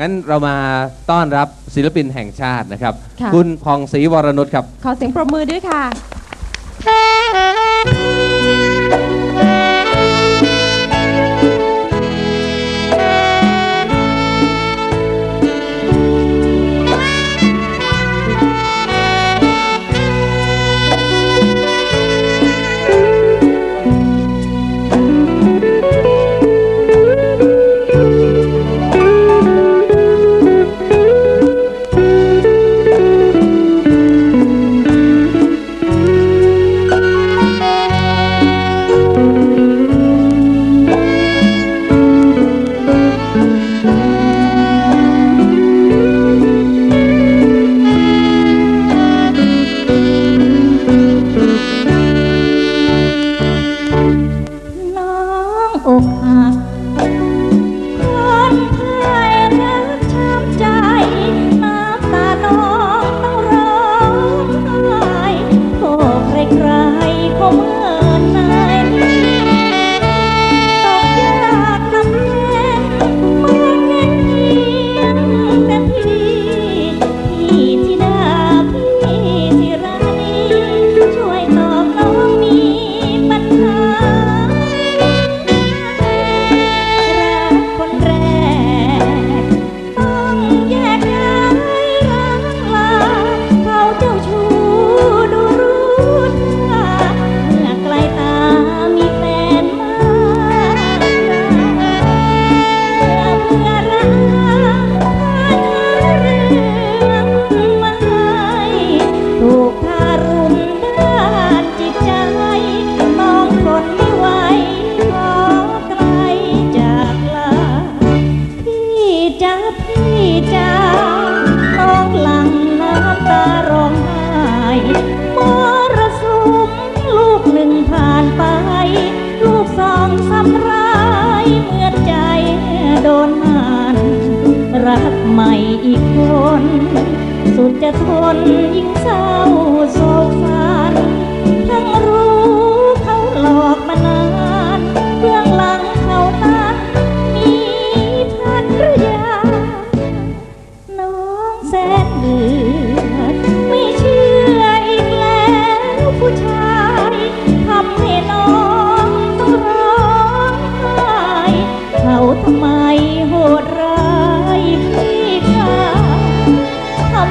งั้นเรามาต้อนรับศิลปินแห่งชาตินะครับ ค่ะ คุณพองศรีวรนุชครับ ขอเสียงปรบมือด้วยค่ะ อกหัก ใหม่อีกคน สุดจะทนยิ่งเศร้าโศ